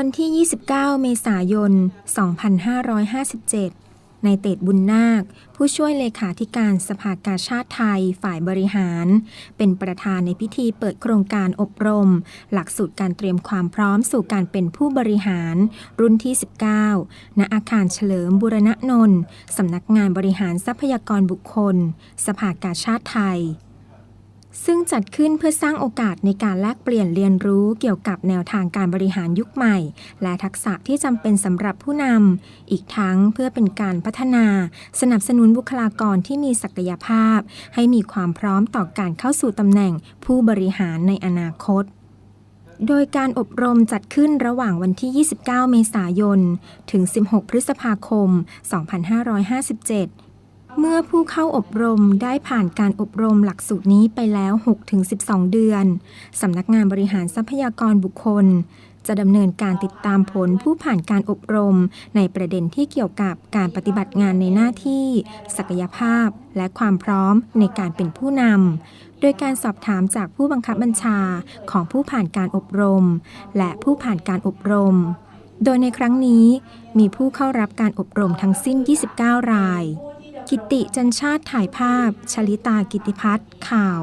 วันที่ 29 เมษายน 2557 ในายเตดบุญนาค ผู้ช่วยเลขาธิการสภากาชาติไทยฝ่ายบริหาร เป็นประธานในพิธีเปิดโครงการอบรม หลักสูตรการเตรียมความพร้อมสู่การเป็นผู้บริหาร รุ่นที่ 19 ณ อาคารเฉลิมบุรณนนท์สำนักงานบริหารทรัพยากรบุคคล สภากาชาติไทย ซึ่งจัดขึ้นเพื่อสร้างโอกาสในการแลกเปลี่ยนเรียนรู้เกี่ยวกับแนวทางการบริหารยุคใหม่ และทักษะที่จำเป็นสำหรับผู้นำ อีกทั้งเพื่อเป็นการพัฒนา สนับสนุนบุคลากรที่มีศักยภาพ ให้มีความพร้อมต่อการเข้าสู่ตำแหน่งผู้บริหารในอนาคตโดยการอบรมจัดขึ้นระหว่างวันที่ 29 เมษายน ถึง 16 พฤษภาคม 2557 เมื่อผู้เข้าอบรมได้ผ่านการอบรมหลักสูตรนี้ไปแล้ว 6-12 เดือน สำนักงานบริหารทรัพยากรบุคคล จะดำเนินการติดตามผลผู้ผ่านการอบรม ในประเด็นที่เกี่ยวกับการปฏิบัติงานในหน้าที่ ศักยภาพ และความพร้อมในการเป็นผู้นำ โดยการสอบถามจากผู้บังคับบัญชาของผู้ผ่านการอบรม และผู้ผ่านการอบรม โดยในครั้งนี้มีผู้เข้ารับการอบรมทั้งสิ้น 29 ราย กิติจันชาติถ่ายภาพ ชลิตากิติพัฒน์ข่าว